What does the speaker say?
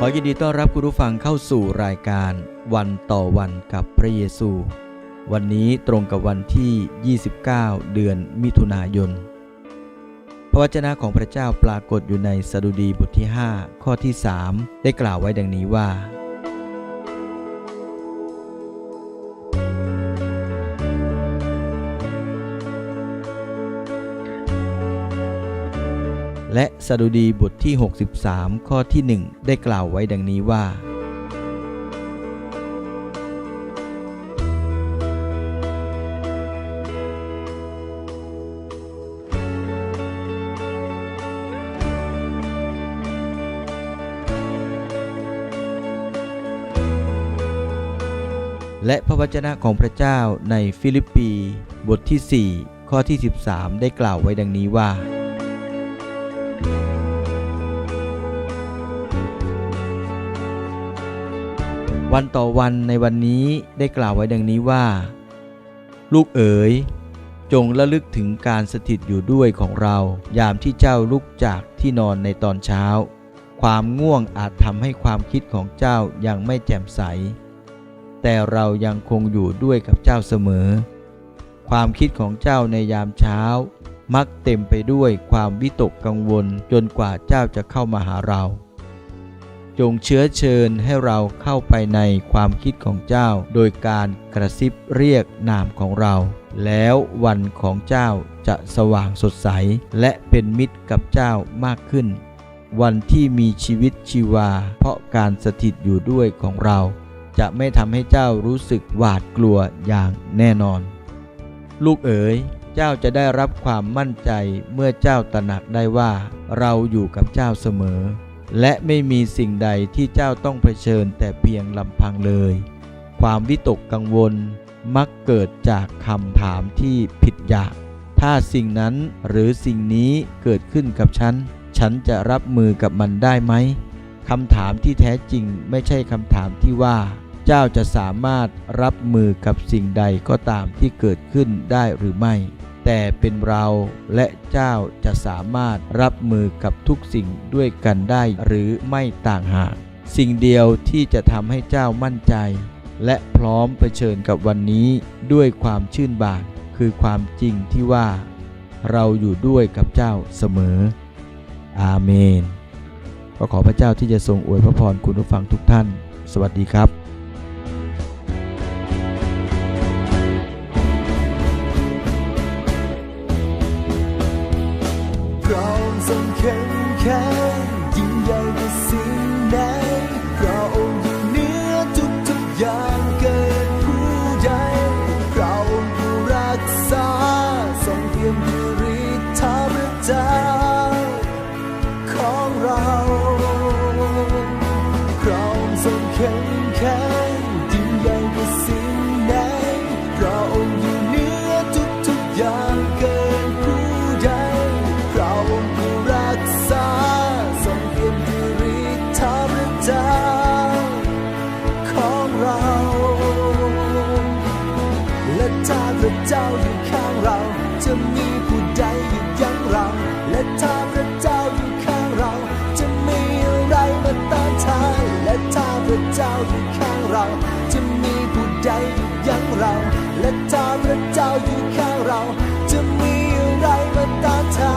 ขอยินดีต้อนรับคุณผู้ฟังเข้าสู่รายการวันต่อวันกับพระเยซู วันนี้ตรงกับวันที่ 29 เดือนมิถุนายน พระวจนะของพระเจ้าปรากฏอยู่ในสดุดีบทที่ 5 ข้อที่ 3 ได้กล่าวไว้ดังนี้ว่า และสดุดีบทที่ 63 ข้อที่ 1 ได้กล่าวไว้ดังนี้ว่า และพระวจนะของพระเจ้าในฟิลิปปี บทที่ 4 ข้อที่ 13 ได้กล่าวไว้ดังนี้ว่า วันต่อวันในวันนี้ได้กล่าวไว้ดังนี้ว่า ลูกเอ๋ย จงระลึกถึงการสถิตอยู่ด้วยของเรา ยามที่เจ้าลุกจากที่นอนในตอนเช้า ความง่วงอาจทำให้ความคิดของเจ้ายังไม่แจ่มใส แต่เรายังคงอยู่ด้วยกับเจ้าเสมอ ความคิดของเจ้าในยามเช้า มักเต็มไปด้วยความวิตกกังวลจนกว่าเจ้าจะเข้ามาหาเรา จงเชื้อเชิญให้เราเข้าไปในความคิดของเจ้า โดยการกระซิบเรียกนามของเรา แล้ววันของเจ้าจะสว่างสดใส และเป็นมิตรกับเจ้ามากขึ้น วันที่มีชีวิตชีวา เพราะการสถิตอยู่ด้วยของเรา จะไม่ทำให้เจ้ารู้สึกหวาดกลัวอย่างแน่นอน ลูกเอ๋ยเจ้าจะได้รับความมั่นใจเมื่อเจ้าตระหนักได้ว่า เราอยู่กับเจ้าเสมอ และไม่มีสิ่งใดที่เจ้าต้องเผชิญแต่เพียงลำพังเลย ความวิตกกังวลมักเกิดจากคำถามที่ผิดอยาก ถ้าสิ่งนั้นหรือสิ่งนี้เกิดขึ้นกับฉัน ฉันจะรับมือกับมันได้ไหมคำถามที่แท้จริงไม่ใช่คำถามที่ว่า เจ้าจะสามารถรับมือกับสิ่งใดก็ตามที่เกิดขึ้นได้หรือไม่ แต่เป็นเราและเจ้าจะสามารถรับมือกับทุกสิ่งด้วยกันได้หรือไม่ต่างหาก สิ่งเดียวที่จะทำให้เจ้ามั่นใจ และพร้อมเผชิญกับวันนี้ด้วยความชื่นบานคือความจริงที่ว่า เราอยู่ด้วยกับเจ้าเสมอ อาเมน ก็ขอพระเจ้าที่จะทรงอวยพระพรคุณผู้ฟังทุกท่าน สวัสดีครับ พร้อมทรงเข้มแข็งยิ่งใหญ่กว่าสิ่งใดพระองค์อยู่เหนือทุกทุกอย่างเกินผู้ใดพระองค์ผู้รักษาทรงเพียงด้วยฤทธาพระเจ้าของเราพระองค์ทรงเข้มแข็ จ้าอยู่ข้างเรา จะมีผู้ใดหยุดยั้งเรา และถ้าพระเจ้าอยู่ข้างเรา จะมีอะไรมาต้านทาน